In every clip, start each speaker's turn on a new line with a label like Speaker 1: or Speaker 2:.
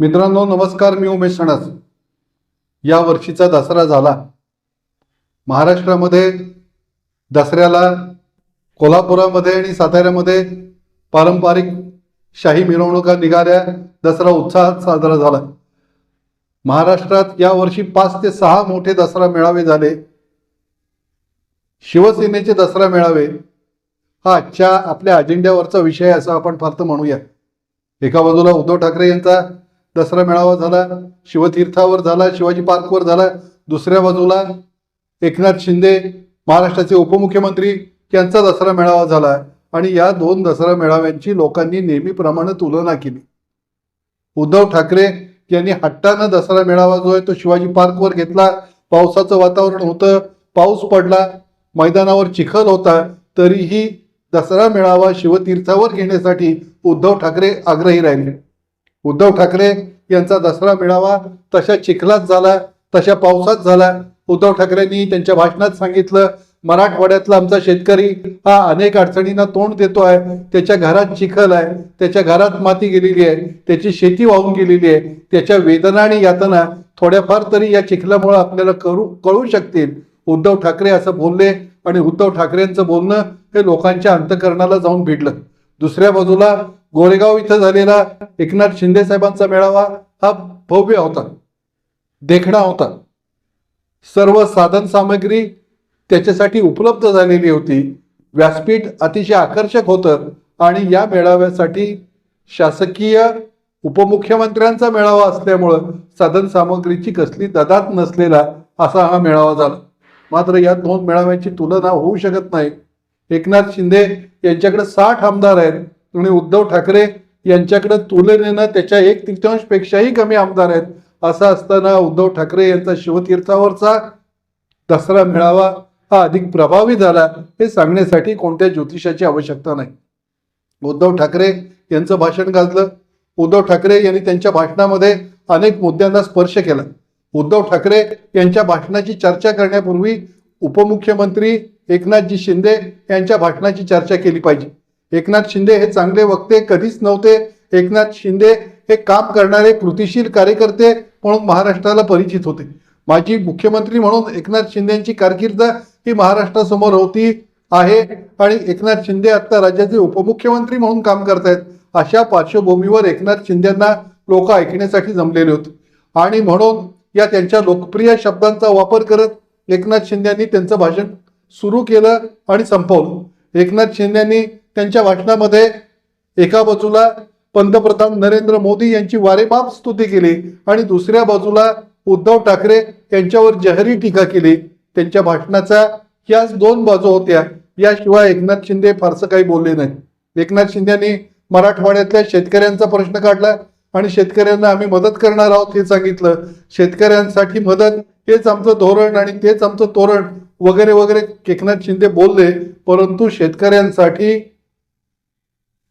Speaker 1: मित्रांनो नमस्कार मी उमेश सणस. या वर्षीचा दसरा झाला. महाराष्ट्रामध्ये दसऱ्याला कोल्हापुरामध्ये आणि साताऱ्यामध्ये पारंपरिक शाही मिरवणुका निघाल्या. दसरा उत्साहात साजरा झाला. महाराष्ट्रात यावर्षी पाच ते सहा मोठे दसरा मेळावे झाले. शिवसेनेचे दसरा मेळावे. हा आजच्या आपल्या अजेंड्यावरचा विषय असं आपण फार म्हणूया. एका बाजूला उद्धव ठाकरे यांचा दसरा मेळावा झाला शिवतीर्थावर झाला शिवाजी पार्कवर झाला. दुसऱ्या बाजूला एकनाथ शिंदे महाराष्ट्राचे उपमुख्यमंत्री यांचा दसरा मेळावा झाला आणि या दोन दसरा मेळाव्यांची लोकांनी नेहमीप्रमाणे तुलना केली. उद्धव ठाकरे यांनी हट्टानं दसरा मेळावा जो आहे तो शिवाजी पार्कवर घेतला. पावसाचं वातावरण होतं पाऊस पडला मैदानावर चिखल होता तरीही दसरा मेळावा शिवतीर्थावर घेण्यासाठी उद्धव ठाकरे आग्रही राहिले. उद्धव ठाकरे यांचा दसरा मेळावा तशा चिखलात झाला तशा पावसात झाला. उद्धव ठाकरेंनी त्यांच्या भाषणात सांगितलं मराठवाड्यातला आमचा शेतकरी हा अनेक अडचणींना तोंड देतो आहे. त्याच्या घरात चिखल आहे त्याच्या घरात माती गेलेली आहे त्याची शेती वाहून गेलेली आहे त्याच्या वेदना आणि यातना थोड्याफार तरी या चिखलामुळे आपल्याला करू कळू शकतील. उद्धव ठाकरे असं बोलले आणि उद्धव ठाकरेंचं बोलणं हे लोकांच्या अंतकरणाला जाऊन भिडलं. दुसऱ्या बाजूला गोरेगाव इथं झालेला एकनाथ शिंदे साहेबांचा मेळावा हा भव्य होता. देखणा होता. सर्व साधन सामग्री त्याच्यासाठी उपलब्ध झालेली होती. व्यासपीठ अतिशय आकर्षक होतं आणि या मेळाव्यासाठी शासकीय उपमुख्यमंत्र्यांचा मेळावा असल्यामुळं साधन सामग्रीची कसली ददात नसलेला असा हा मेळावा झाला. मात्र या दोन मेळाव्यांची तुलना होऊ शकत नाही. एकनाथ शिंदे यांच्याकडे साठ आमदार आहेत आणि उद्धव ठाकरे यांच्याकडे तुलनेनं त्याच्या एक तृतीयांश पेक्षाही कमी आमदार आहेत. असं असताना उद्धव ठाकरे यांचा शिवतीर्थावरचा दसरा मेळावा हा अधिक प्रभावी झाला हे सांगण्यासाठी कोणत्या ज्योतिषाची आवश्यकता नाही. उद्धव ठाकरे यांचं भाषण गाजलं. उद्धव ठाकरे यांनी त्यांच्या भाषणामध्ये अनेक मुद्द्यांना स्पर्श केला. उद्धव ठाकरे यांच्या भाषणाची चर्चा करण्यापूर्वी उपमुख्यमंत्री एकनाथजी शिंदे यांच्या भाषणाची चर्चा केली पाहिजे. एकनाथ शिंदे हे चांगले वक्ते कधीच नव्हते. एकनाथ शिंदे हे काम करणारे कृतिशील कार्यकर्ते म्हणून महाराष्ट्राला परिचित होते. माजी मुख्यमंत्री म्हणून एकनाथ शिंदेची कारकीर्द ही महाराष्ट्रासमोर होती आहे. आणि एकनाथ शिंदे आता राज्याचे उपमुख्यमंत्री म्हणून काम करतायत. अशा पार्श्वभूमीवर एकनाथ शिंदेना लोक ऐकण्यासाठी जमलेले होते. आणि म्हणून या त्यांच्या लोकप्रिय शब्दांचा वापर करत एकनाथ शिंदेनी त्यांचं भाषण सुरू केलं आणि संपवलं. एकनाथ शिंदेनी त्यांच्या भाषणामध्ये एका बाजूला पंतप्रधान नरेंद्र मोदी यांची वारेमाप स्तुती केली आणि दुसऱ्या बाजूला उद्धव ठाकरे यांच्यावर जहरी टीका केली. त्यांच्या भाषणाचा याच दोन बाजू होत्या. याशिवाय एकनाथ शिंदे फारसं काही बोलले नाही एकनाथ शिंदेनी मराठवाड्यातल्या शेतकऱ्यांचा प्रश्न काढला. आणि शेतकऱ्यांना आम्ही मदत करणार आहोत हे सांगितलं. शेतकऱ्यांसाठी मदत हेच आमचं धोरण आणि तेच आमचं तोरण वगैरे वगैरे. एकनाथ शिंदे बोलले परंतु शेतकऱ्यांसाठी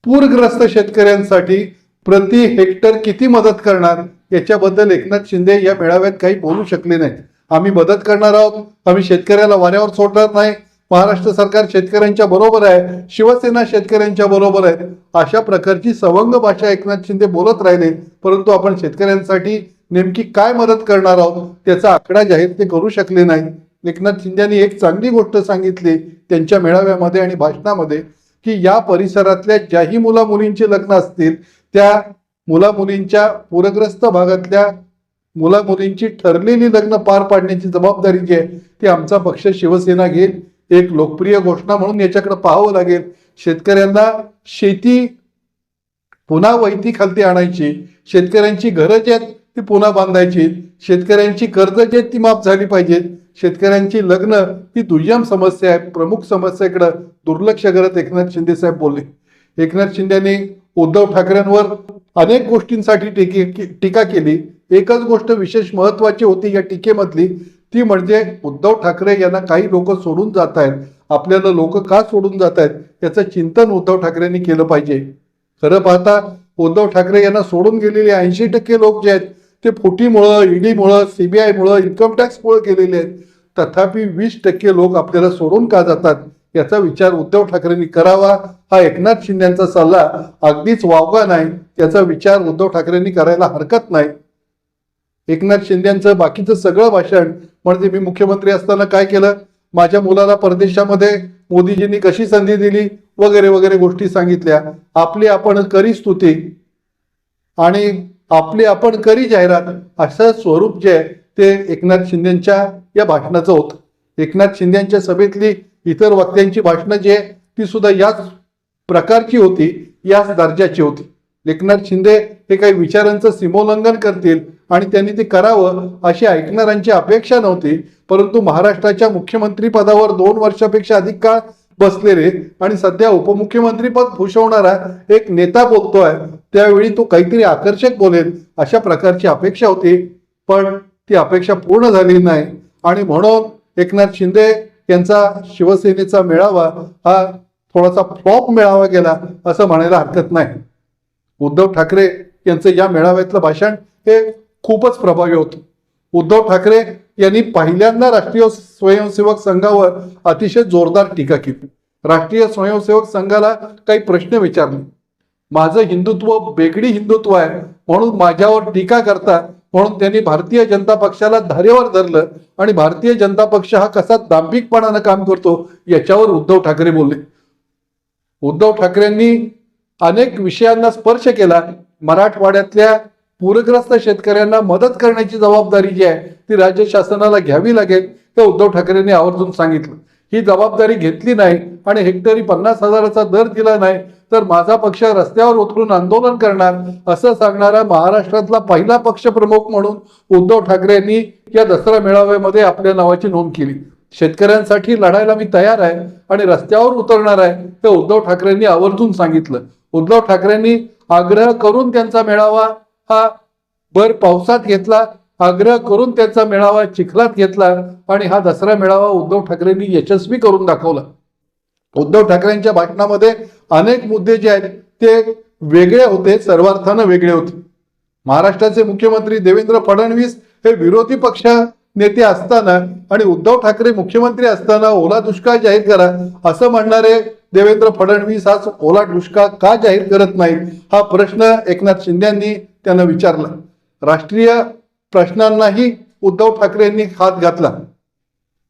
Speaker 1: पूरग्रस्त शेतकऱ्यांसाठी प्रति हेक्टर किती मदत करणार? याच्याबद्दल एकनाथ शिंदे या मेळाव्यात काही बोलू शकले नाहीत. आम्ही मदत करणार आहोत. आम्ही शेतकऱ्याला वाऱ्यावर सोडणार नाही. महाराष्ट्र सरकार शेतकऱ्यांच्या बरोबर आहे शिवसेना शेतकऱ्यांच्या बरोबर आहे अशा प्रकारची सवंग भाषा एकनाथ शिंदे बोलत राहिले. परंतु आपण शेतकऱ्यांसाठी नेमकी काय मदत करणार आहोत त्याचा आकडा जाहीर ते करू शकले नाही. एकनाथ शिंदेनी एक चांगली गोष्ट सांगितली त्यांच्या मेळाव्यामध्ये आणि भाषणामध्ये की या परिसरातल्या ज्याही मुला मुलींची लग्न असतील त्या मुला मुलींच्या पूरग्रस्त भागातल्या मुला मुलींची ठरलेली लग्न पार पाडण्याची जबाबदारी जी आहे ती आमचा पक्ष शिवसेना घेईल. एक लोकप्रिय घोषणा म्हणून याच्याकडे पाहावं लागेल. शेतकऱ्यांना शेती पुन्हा वैती खालती आणायची. शेतकऱ्यांची घरं जी आहेत ती पुन्हा बांधायची. शेतकऱ्यांची कर्ज जी आहेत ती माफ झाली पाहिजेत. शेतकऱ्यांची लग्न ही दुय्यम समस्या आहे. प्रमुख समस्येकडं दुर्लक्ष करत एकनाथ शिंदे साहेब बोलले. एकनाथ शिंदेने उद्धव ठाकरेंवर अनेक गोष्टींसाठी टीके टीका केली. एकच गोष्ट विशेष महत्वाची होती या टीकेमधली. ती म्हणजे उद्धव ठाकरे यांना काही लोक सोडून जात आहेत आपल्याला लोक का सोडून जात आहेत याचं चिंतन उद्धव ठाकरेंनी केलं पाहिजे. खरं पाहता उद्धव ठाकरे यांना सोडून गेलेले ऐंशी टक्के लोक जे आहेत ते फुटीमुळं ईडीमुळं सीबीआयमुळं इन्कम टॅक्समुळं गेलेले आहेत. तथापि वीस टक्के लोक आपल्याला सोडून का जातात? याचा विचार उद्धव ठाकरेंनी करावा. हा एकनाथ शिंदेचा सल्ला अगदीच वावगा नाही. याचा विचार उद्धव ठाकरेंनी करायला हरकत नाही. एकनाथ शिंदेचं बाकीचं सगळं भाषण म्हणजे मी मुख्यमंत्री असताना काय केलं? माझ्या मुलाला परदेशामध्ये मोदीजींनी कशी संधी दिली? वगैरे वगैरे गोष्टी सांगितल्या. आपली आपण करी स्तुती आणि आपली आपण करी जाहिरात असं स्वरूप जे आहे ते एकनाथ शिंदेच्या या भाषणाचं होतं. एकनाथ शिंदेच्या सभेतली इतर वक्त्यांची भाषणं जी आहे ती सुद्धा याच प्रकारची होती याच दर्जाची होती. एकनाथ शिंदे हे काही विचारांचं सीमोल्लंघन करतील आणि त्यांनी ते करावं अशी ऐकणाऱ्यांची अपेक्षा नव्हती. परंतु महाराष्ट्राच्या मुख्यमंत्री पदावर दोन वर्षापेक्षा अधिक काळ बसलेले आणि सध्या उपमुख्यमंत्रीपद भूषवणारा एक नेता बोलतोय त्यावेळी तो काहीतरी आकर्षक बोलेल अशा प्रकारची अपेक्षा होती. पण ती अपेक्षा पूर्ण झाली नाही. आणि म्हणून एकनाथ शिंदे यांचा शिवसेनेचा मेळावा हा थोडासा फ्लॉप मेळावा गेला असं म्हणायला हरकत नाही. उद्धव ठाकरे यांचं या मेळाव्यातलं भाषण हे खूपच प्रभावी होतो. उद्धव ठाकरे यांनी पहिल्यांदा राष्ट्रीय स्वयंसेवक संघावर अतिशय जोरदार टीका केली. राष्ट्रीय स्वयंसेवक संघाला काही प्रश्न विचारले. माझं हिंदुत्व बेगडी हिंदुत्व आहे म्हणून माझ्यावर टीका करता म्हणून त्यांनी भारतीय जनता पक्षाला धारेवर धरलं आणि भारतीय जनता पक्ष हा कसा दांभिकपणानं काम करतो याच्यावर उद्धव ठाकरे बोलले. उद्धव ठाकरेंनी अनेक विषयांना स्पर्श केला. मराठवाड्यातल्या पूरग्रस्त शेतकऱ्यांना मदत करण्याची जबाबदारी जी आहे ती राज्य शासनाला घ्यावी लागेल ते उद्धव ठाकरेंनी आवर्जून सांगितलं. ही जबाबदारी घेतली नाही आणि हेक्टरी पन्नास हजाराचा दर दिला नाही तर माझा पक्ष रस्त्यावर उतरून आंदोलन करणार असं सांगणारा महाराष्ट्रातला पहिला पक्ष प्रमुख म्हणून उद्धव ठाकरे यांनी या दसरा मेळाव्यामध्ये आपल्या नावाची नोंद केली. शेतकऱ्यांसाठी लढायला मी तयार आहे आणि रस्त्यावर उतरणार आहे ते उद्धव ठाकरेंनी आवर्जून सांगितलं. उद्धव ठाकरेंनी आग्रह करून त्यांचा मेळावा हा भर पावसात घेतला आग्रह करून त्याचा मेळावा चिखलात घेतला आणि हा दसरा मेळावा उद्धव ठाकरेंनी यशस्वी करून दाखवला. उद्धव ठाकरेंच्या भाषणामध्ये अनेक मुद्दे जे आहेत ते वेगळे होते सर्वार्थानं वेगळे होते. महाराष्ट्राचे मुख्यमंत्री देवेंद्र फडणवीस हे विरोधी पक्ष नेते असताना आणि उद्धव ठाकरे मुख्यमंत्री असताना ओला दुष्काळ जाहीर करा असं म्हणणारे देवेंद्र फडणवीस आज ओला दुष्काळ का जाहीर करत नाहीत हा प्रश्न एकनाथ शिंदेंनी त्यांना विचारला. राष्ट्रीय प्रश्नांनाही उद्धव ठाकरे यांनी हात घातला.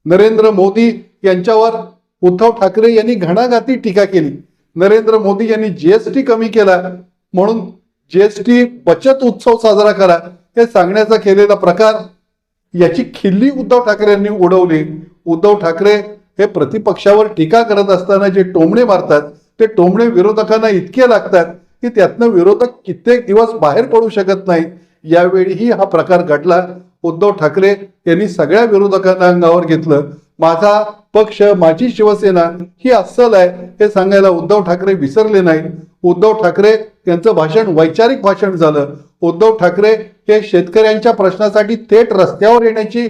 Speaker 1: नरेंद्र मोदी यांच्यावर उद्धव ठाकरे यांनी घणाघाती टीका केली. नरेंद्र मोदी यांनी जीएसटी कमी केला. म्हणून जीएसटी बचत उत्सव साजरा करा हे सांगण्याचा केलेला प्रकार याची खिल्ली उद्धव ठाकरे यांनी उडवली. उद्धव ठाकरे हे प्रतिपक्षावर टीका करत असताना जे टोमणे मारतात ते टोमणे विरोधकांना इतके लागतात की त्यातनं विरोधक कित्येक दिवस बाहेर पडू शकत नाहीत यावेळीही हा प्रकार घडला. उद्धव ठाकरे यांनी सगळ्या विरोधकांना अंगावर घेतलं. माझा पक्ष माझी शिवसेना ही अस्सल आहे हे सांगायला उद्धव ठाकरे विसरले नाहीत. उद्धव ठाकरे यांचं भाषण वैचारिक भाषण झालं. उद्धव ठाकरे हे शेतकऱ्यांच्या प्रश्नासाठी थेट रस्त्यावर येण्याची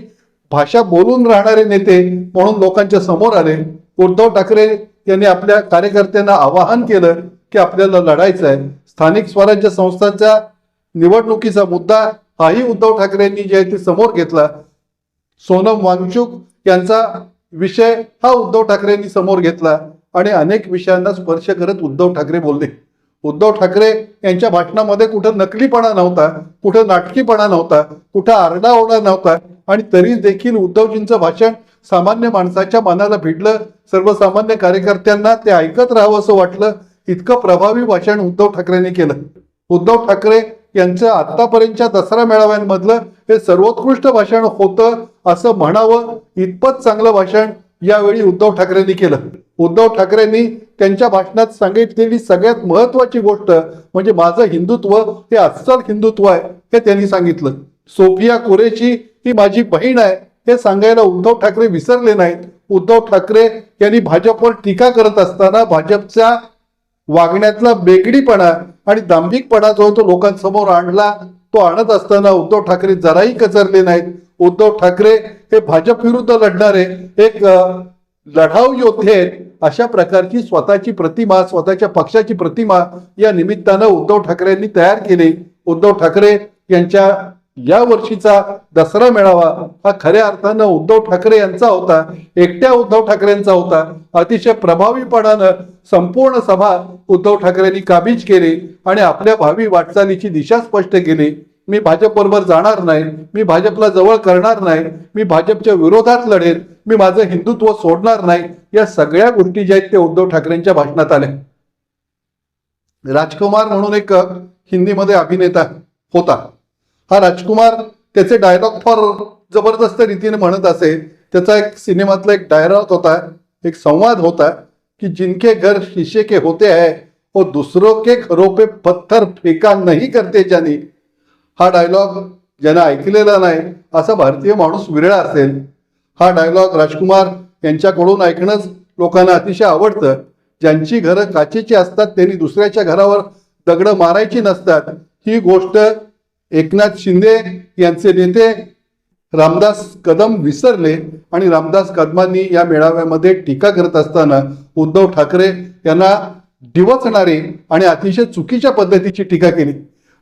Speaker 1: भाषा बोलून राहणारे नेते म्हणून लोकांच्या समोर आले. उद्धव ठाकरे यांनी आपल्या कार्यकर्त्यांना आवाहन केलं की आपल्याला लढायचं आहे स्थानिक स्वराज्य संस्थांच्या निवडणुकीचा मुद्दा हाही उद्धव ठाकरे यांनी जे आहे ते समोर घेतला. सोनम वांगचुक यांचा विषय हा उद्धव ठाकरेंनी समोर घेतला आणि अनेक विषयांना स्पर्श करत उद्धव ठाकरे बोलले. उद्धव ठाकरे यांच्या भाषणामध्ये कुठं नकलीपणा नव्हता कुठं नाटकीपणा नव्हता कुठं आरडाओरडा नव्हता आणि तरी देखील उद्धवजींचं भाषण सामान्य माणसाच्या मनाला भिडलं. सर्वसामान्य कार्यकर्त्यांना ते ऐकत राहावं असं वाटलं. इतकं प्रभावी भाषण उद्धव ठाकरेंनी केलं. उद्धव ठाकरे यांचं आतापर्यंतच्या दसरा मेळाव्यांमधलं हे सर्वोत्कृष्ट भाषण होतं असं म्हणावं इतपत चांगलं भाषण यावेळी उद्धव ठाकरेंनी केलं. उद्धव ठाकरेंनी त्यांच्या भाषणात सांगितलेली सगळ्यात महत्वाची गोष्ट म्हणजे माझं हिंदुत्व हे अस्सल हिंदुत्व आहे हे त्यांनी सांगितलं. सोफिया कुरेशी ही माझी बहीण आहे हे सांगायला उद्धव ठाकरे विसरले नाहीत. उद्धव ठाकरे यांनी भाजपवर टीका करत असताना भाजपच्या वागण्यातला बेगडीपणा आणि दांभिकपणा जो तो लोकांसमोर आणला तो आणत असताना उद्धव ठाकरे जराही कचरले नाहीत. उद्धव ठाकरे हे भाजप विरुद्ध लढणारे एक लढाऊ योद्धे आहेत. अशा प्रकारची स्वतःची प्रतिमा स्वतःच्या पक्षाची प्रतिमा या निमित्तानं उद्धव ठाकरेंनी तयार केली. उद्धव ठाकरे यांच्या या वर्षीचा दसरा मेळावा हा खऱ्या अर्थानं उद्धव ठाकरे यांचा होता. एकट्या उद्धव ठाकरेंचा होता. अतिशय प्रभावीपणानं संपूर्ण सभा उद्धव ठाकरेंनी काबीज केली आणि आपल्या भावी वाटचालीची दिशा स्पष्ट केली. मी भाजपबरोबर जाणार नाही. मी भाजपला जवळ करणार नाही. मी भाजपच्या विरोधात लढेल. मी माझं हिंदुत्व सोडणार नाही. या सगळ्या गोष्टी ज्या आहेत ते उद्धव ठाकरेंच्या भाषणात आल्या. राजकुमार म्हणून एक हिंदीमध्ये अभिनेता होता. हा राजकुमार त्याचे डायलॉग फार जबरदस्त रीतीने म्हणत असे. त्याचा एक सिनेमातला एक डायलॉग होता एक संवाद होता की जिनके घर शीशे के होते आहे व दुसरो के घरों पे पत्थर फेका नाही करते ज्यांनी. हा डायलॉग ज्यानं ऐकलेला नाही असा भारतीय माणूस विरळा असेल. हा डायलॉग राजकुमार यांच्याकडून ऐकणंच लोकांना अतिशय आवडतं. ज्यांची घरं काचेची असतात त्यांनी दुसऱ्याच्या घरावर दगडं मारायची नसतात. ही गोष्ट एकनाथ शिंदे यांचे नेते रामदास कदम विसरले आणि रामदास कदमांनी या मेळाव्यामध्ये टीका करत असताना उद्धव ठाकरे यांना डिवचणारी आणि अतिशय चुकीच्या पद्धतीची टीका केली.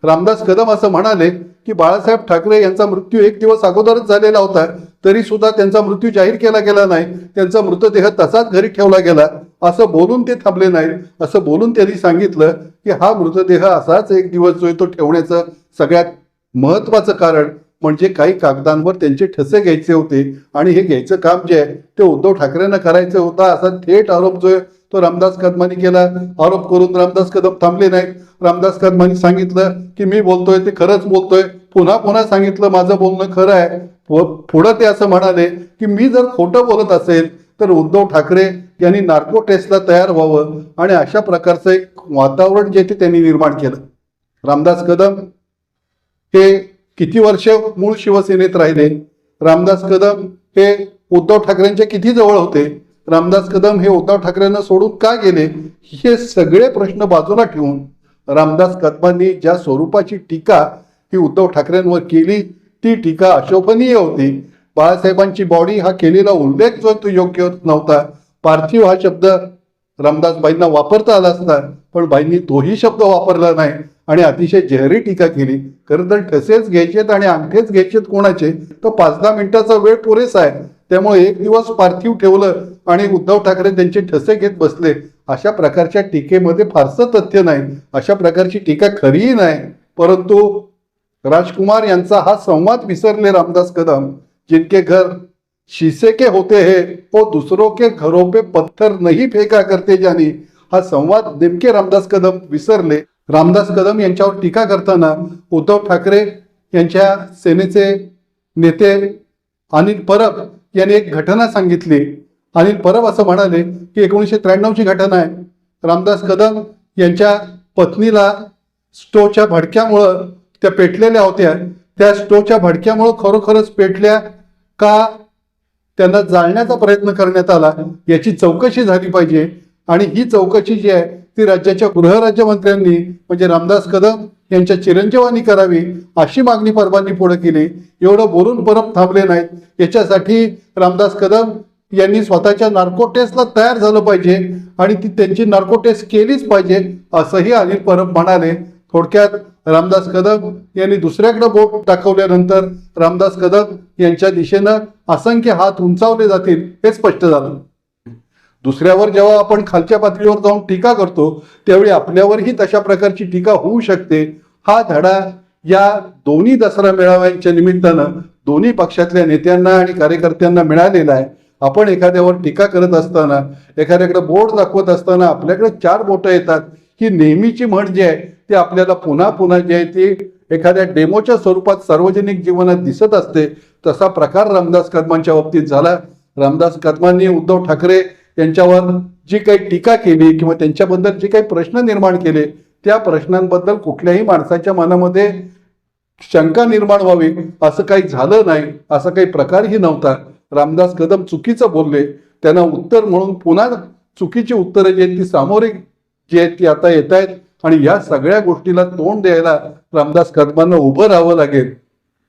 Speaker 1: रामदास कदम असं म्हणाले की बाळासाहेब ठाकरे यांचा मृत्यू एक दिवस अगोदरच झालेला होता तरी सुद्धा त्यांचा मृत्यू जाहीर केला गेला नाही त्यांचा मृतदेह तसाच घरी ठेवला गेला असं बोलून ते थांबले नाहीत असं बोलून त्यांनी सांगितलं की हा मृतदेह असाच एक दिवस जो आहे तो ठेवण्याचं सगळ्यात महत्वाचं कारण म्हणजे काही कागदांवर त्यांचे ठसे घ्यायचे होते आणि हे घ्यायचं काम जे आहे ते उद्धव ठाकरेंना करायचं होतं. असा थेट आरोप जो आहे तो रामदास कदमांनी केला. आरोप करून रामदास कदम थांबले नाहीत. रामदास कदमांनी सांगितलं की मी बोलतोय ते खरंच बोलतोय. पुन्हा पुन्हा सांगितलं माझं बोलणं खरं आहे. पुढं ते असं म्हणाले की मी जर खोटं बोलत असेल तर उद्धव ठाकरे यांनी नार्को टेस्टला तयार व्हावं आणि अशा प्रकारचं एक वातावरण जे ते त्यांनी निर्माण केलं. रामदास कदम हे किती वर्ष मूळ शिवसेनेत राहिले? रामदास कदम हे उद्धव ठाकरेंच्या किती जवळ होते? रामदास कदम हे उद्धव ठाकरेंना सोडून का गेले? हे सगळे प्रश्न बाजूला ठेवून रामदास कदमांनी ज्या स्वरूपाची टीका ही उद्धव ठाकरेंवर केली ती टीका अशोभनीय होती. बाळासाहेबांची बॉडी हा केलेला उल्लेख जो तो योग्य नव्हता. पार्थिव हा शब्द रामदासबाईंना वापरता आला असता. पण बाईंनी तोही शब्द वापरला नाही आणि अतिशय जहरी टीका केली. खरं तर ठसेच घ्यायचेत आणि अंगठेच घ्यायचेत कोणाचे? तर पाच दहा मिनिटाचा वेळ पुरेसा आहे. त्यामुळे एक दिवस पार्थिव ठेवलं आणि उद्धव ठाकरे त्यांचे ठसे घेत बसले. अशा प्रकारच्या टीकेमध्ये फारसं तथ्य नाही. अशा प्रकारची टीका खरीही नाही. परंतु राजकुमार यांचा हा संवाद विसरले रामदास कदम. जिनके घर शीशे के होते हैं वो दूसरों के घरों पे पत्थर नहीं फेका करते जानी. हा संवाद नेमके रामदास कदम विसरले. रामदास कदम यांच्यावर टीका करताना उद्धव ठाकरे यांच्या सेनेचे नेते अनिल परब यांनी एक घटना सांगितली. अनिल परब असं म्हणाले की एकोणीसशे त्र्याण्णवची घटना आहे. रामदास कदम यांच्या पत्नीला स्टोच्या भडक्यामुळं त्या पेटलेल्या होत्या. त्या स्टोच्या भडक्यामुळं खरोखरच पेटल्या का? त्यांना जाळण्याचा प्रयत्न करण्यात आला. याची चौकशी झाली पाहिजे. आणि ही चौकशी जी आहे ती राज्याच्या गृहराज्यमंत्र्यांनी म्हणजे रामदास कदम यांच्या चिरंजीवानी करावी अशी मागणी परबांनी पुढे केली. एवढं बोलून परब थांबले नाहीत. याच्यासाठी रामदास कदम यांनी स्वतःच्या नार्को टेस्टला तयार झालं पाहिजे आणि ती त्यांची नार्को टेस्ट केलीच पाहिजे असंही अनिल परब म्हणाले. थोडक्यात रामदास कदम यांनी दुसऱ्याकडे बोट दाखवल्यानंतर रामदास कदम यांच्या दिशेनं असंख्य हात उंचावले जातील हे स्पष्ट झालं. दुसऱ्यावर जेव्हा आपण खालच्या पातळीवर जाऊन टीका करतो त्यावेळी आपल्यावरही तशा प्रकारची टीका होऊ शकते. हा धडा या दोन्ही दसरा मेळाव्यांच्या निमित्तानं दोन्ही पक्षातल्या नेत्यांना आणि कार्यकर्त्यांना मिळालेला आहे. आपण एखाद्यावर टीका करत असताना एखाद्याकडे बोट दाखवत असताना आपल्याकडे चार बोटं येतात. ही नेहमीची म्हण जी आहे ती आपल्याला पुन्हा पुन्हा जी आहे ती एखाद्या डेमोच्या स्वरूपात सार्वजनिक जीवनात दिसत असते. तसा प्रकार रामदास कदमांच्या बाबतीत झाला. रामदास कदमांनी उद्धव ठाकरे त्यांच्यावर जी काही टीका केली किंवा त्यांच्याबद्दल जे काही प्रश्न निर्माण केले त्या प्रश्नांबद्दल कुठल्याही माणसाच्या मनामध्ये शंका निर्माण व्हावी असं काही झालं नाही असा काही प्रकारही नव्हता. रामदास कदम चुकीचं बोलले. त्यांना उत्तर म्हणून पुन्हा चुकीची उत्तरं जी आहेत ती सामोरे जी आहेत ती आता येत आहेत. आणि या सगळ्या गोष्टीला तोंड द्यायला रामदास कदमांना उभं राहावं लागेल.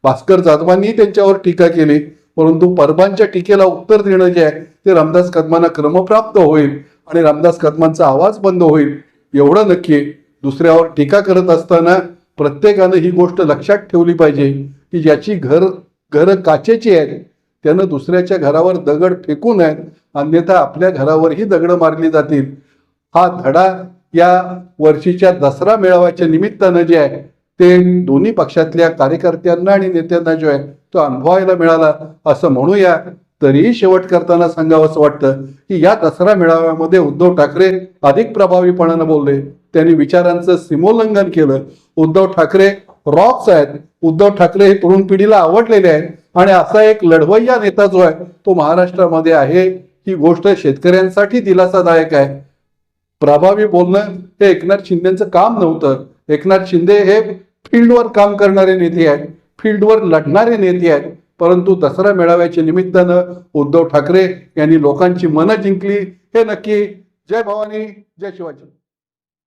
Speaker 1: भास्कर जाधवांनी त्यांच्यावर टीका केली. परंतु परबांच्या टीकेला उत्तर देणं जे आहे ते रामदास कदमांना क्रमप्राप्त होईल आणि रामदास कदमांचा आवाज बंद होईल. एवढं नक्की दुसऱ्यावर टीका करत असताना प्रत्येकानं ही गोष्ट लक्षात ठेवली पाहिजे की ज्याची घर घरं काचेची आहेत त्यानं दुसऱ्याच्या घरावर दगड फेकू नयेत अन्यथा आपल्या घरावरही दगडं मारली जातील. हा धडा या वर्षीच्या दसरा मेळाव्याच्या निमित्तानं जे आहे ते दोन्ही पक्षातल्या कार्यकर्त्यांना आणि नेत्यांना जो आहे तो अनुभवायला मिळाला. असं म्हणूया. तरीही शेवट करताना सांगावं असं वाटतं की या दसरा मेळाव्यामध्ये उद्धव ठाकरे अधिक प्रभावीपणानं बोलले. त्यांनी विचारांचं सीमोल्लंघन केलं. उद्धव ठाकरे रॉक्स आहेत. उद्धव ठाकरे हे तरुण पिढीला आवडलेले आहेत. आणि असा एक लढवय्या नेता जो आहे तो महाराष्ट्रामध्ये आहे. ही गोष्ट शेतकऱ्यांसाठी दिलासादायक आहे. प्रभावी बोलणं हे एकनाथ शिंदेचं काम नव्हतं. एकनाथ शिंदे हे फील्डवर काम करणारे नेते आहेत फील्डवर लढणारे नेते आहेत परंतु दसरा मेळाव्याच्या निमित्तानं उद्धव ठाकरे यांनी लोकांची मनं जिंकली. हे नक्की. जय भवानी जय शिवाजी.